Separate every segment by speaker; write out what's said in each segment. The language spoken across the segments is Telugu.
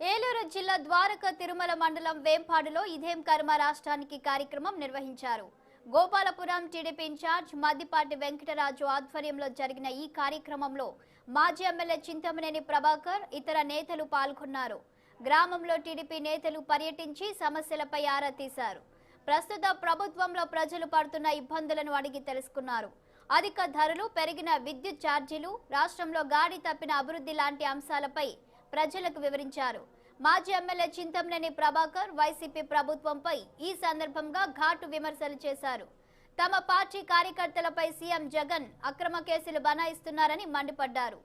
Speaker 1: ఏలూరు జిల్లా ద్వారక తిరుమల మండలం వేంపాడులో ఇదేం కర్మ రాష్ట్రానికి కార్యక్రమం నిర్వహించారు. గోపాలపురం టీడీపీ ఇన్ఛార్జ్ మద్దిపాటి వెంకటరాజు ఆధ్వర్యంలో జరిగిన ఈ కార్యక్రమంలో మాజీ ఎమ్మెల్యే చింతమనేని ప్రభాకర్ ఇతర నేతలు పాల్గొన్నారు. గ్రామంలో టీడీపీ నేతలు పర్యటించి సమస్యలపై ఆరా తీశారు. ప్రస్తుత ప్రభుత్వంలో ప్రజలు పడుతున్న ఇబ్బందులను అడిగి తెలుసుకున్నారు. అధిక ధరలు పెరిగిన విద్యుత్ ఛార్జీలు రాష్ట్రంలో గాడి తప్పిన అభివృద్ధి లాంటి అంశాలపై ప్రజలకు వివరించారు. మాజీ ఎమ్మెల్యే చింతమనేని ప్రభాకర్ వైసీపీ ప్రభుత్వంపై ఈ సందర్భంగా ఘాటు విమర్శలు చేశారు. తమ పార్టీ కార్యకర్తలపై సీఎం జగన్ అక్రమ కేసులు బనాయిస్తున్నారని మండిపడ్డారు.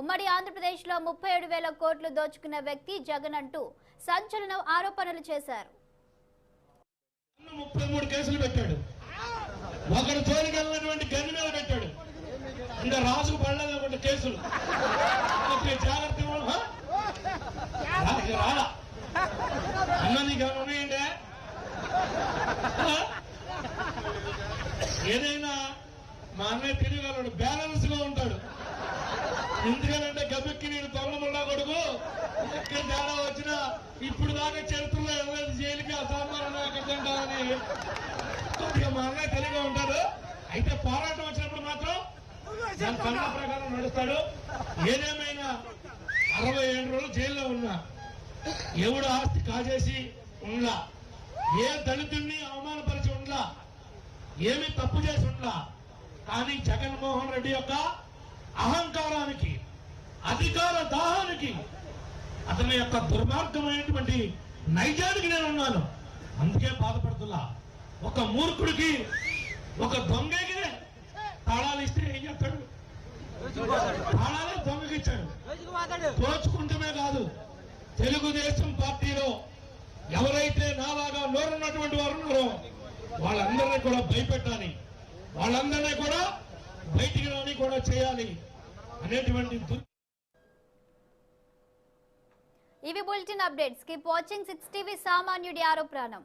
Speaker 1: ఉమ్మడి ఆంధ్రప్రదేశ్లో ముప్పై ఏడు వేల కోట్లు దోచుకున్న వ్యక్తి జగన్ అంటూ సంచలన ఆరోపణలు చేశారు.
Speaker 2: ముప్పై మూడు కేసులు పెట్టాడు. జోలికి వెళ్ళినటువంటి గన్ను మీద పెట్టాడు. ఇంకా పడలేదు ఏదైనా మా అన్నయ్య తిరిగలడు బ్యాలెన్స్గా ఉంటాడు. ఎందుకనంటే గబెక్కి నేను తొగలమున్నా కొడుకు. ఎక్కడ తేడా వచ్చినా ఇప్పుడు దాకా చరిత్రలో ఎవరైతే జైలుకి అసామాన్యంగా ఎక్కడంటారని కొద్దిగా మా అన్నయ్య తెలివిగా ఉంటాడు. అయితే పోరాటం వచ్చినప్పుడు మాత్రం దాని ప్రకారం నడుస్తాడు. ఏదేమైనా అరవై ఏడు రోజులు జైల్లో ఉన్నా ఎవడు ఆస్తి కాజేసి ఉండలా ఏ దళితుడిని అవమానపరిచి ఉండలా ఏమి తప్పు చేసి ఉండలా కానీ జగన్మోహన్ రెడ్డి యొక్క అహంకారానికి అధికార దాహానికి అతని యొక్క దుర్మార్గమైనటువంటి నైజానికి నేను ఉన్నాను. అందుకే బాధపడుతున్నా. ఒక మూర్ఖుడికి ఒక దొంగకి తాళాలు ఇస్తే ఏం చేస్తాడు? తాళాలే దొంగకి ఇచ్చాడు దోచుకుంటమే కాదు. తెలుగుదేశం పార్టీలో ఎవరైతే నాలాగా నోరున్నటువంటి వారు ఉన్నారో వాళ్ళందరినీ కూడా భయపెట్టాలి. వాళ్ళందరినీ కూడా బయటికి రాని కూడా చేయాలి అనేటువంటి
Speaker 1: ఇవి bulletin updates. Keep watching six TV సామాన్యుడి ఆరో ప్రాణం